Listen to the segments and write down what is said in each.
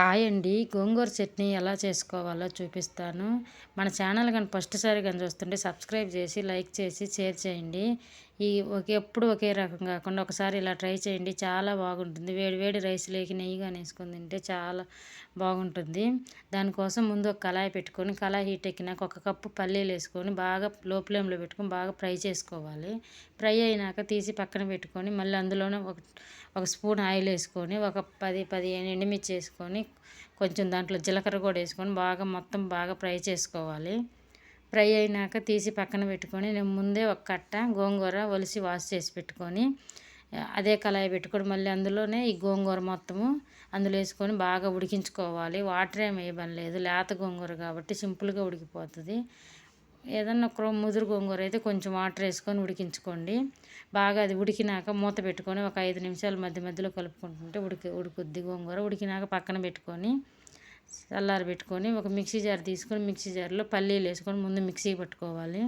Hi అండి గోంగూర చట్నీ ఎలా చేసుకోవాలో చూపిస్తాను. మన ఛానల్ కానీ ఫస్ట్ సారి కానీ చూస్తుంటే సబ్స్క్రైబ్ చేసి లైక్ చేసి షేర్ చేయండి. ఈ ఒకే ఎప్పుడు ఒకే రకం కాకుండా ఒకసారి ఇలా ట్రై చేయండి. చాలా బాగుంటుంది. వేడి వేడి రైస్ లేకి నెయ్యి కానీ వేసుకొని తింటే చాలా బాగుంటుంది. దానికోసం ముందు ఒక కళాయి పెట్టుకొని కళాయి హీట్ ఎక్కినాక ఒక కప్పు పల్లీలు వేసుకొని బాగా లో ఫ్లేమ్లో పెట్టుకొని బాగా ఫ్రై చేసుకోవాలి. ఫ్రై అయినాక తీసి పక్కన పెట్టుకొని మళ్ళీ అందులోనే ఒక ఒక స్పూన్ ఆయిల్ వేసుకొని ఒక పది పదిహేను ఎండుమిర్చి వేసుకొని కొంచెం దాంట్లో జీలకర్ర కూడా వేసుకొని బాగా మొత్తం బాగా ఫ్రై చేసుకోవాలి. ఫ్రై అయినాక తీసి పక్కన పెట్టుకొని నేను ముందే ఒక కట్ట గోంగూర ఒలిసి వాష్ చేసి పెట్టుకొని అదే కళాయి పెట్టుకొని మళ్ళీ అందులోనే ఈ గోంగూర మొత్తము అందులో వేసుకొని బాగా ఉడికించుకోవాలి. వాటర్ ఏమి వేయబని లేదు. లేత గోంగూర కాబట్టి సింపుల్గా ఉడికిపోతుంది. ఏదన్నా ఒక ముదురు గోంగూర అయితే కొంచెం వాటర్ వేసుకొని ఉడికించుకోండి. బాగా అది ఉడికినాక మూత పెట్టుకొని ఒక ఐదు నిమిషాలు మధ్య మధ్యలో కలుపుకుంటుంటే ఉడికి ఉడుకుద్ది గోంగూర. ఉడికినాక పక్కన పెట్టుకొని చల్లారి పెట్టుకొని ఒక మిక్సీ జార్ తీసుకొని మిక్సీ జార్లో పల్లీలు వేసుకొని ముందు మిక్సీ పట్టుకోవాలి.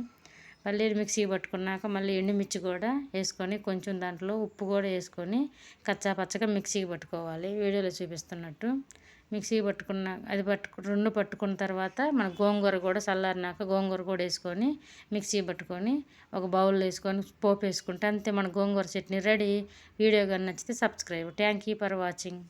పల్లీలు మిక్సీ పట్టుకున్నాక మళ్ళీ ఎండుమిర్చి కూడా వేసుకొని కొంచెం దాంట్లో ఉప్పు కూడా వేసుకొని కచ్చా పచ్చగా మిక్సీకి పట్టుకోవాలి. వీడియోలో చూపిస్తున్నట్టు మిక్సీ పట్టుకున్న అది పట్టుకు రెండు పట్టుకున్న తర్వాత మన గోంగూర కూడా చల్లారినాక గోంగూర కూడా వేసుకొని మిక్సీ పట్టుకొని ఒక బౌల్లో వేసుకొని పోపు వేసుకుంటే అంతే మన గోంగూర చట్నీ రెడీ. వీడియో కానీ నచ్చితే subscribe. Thank you for watching.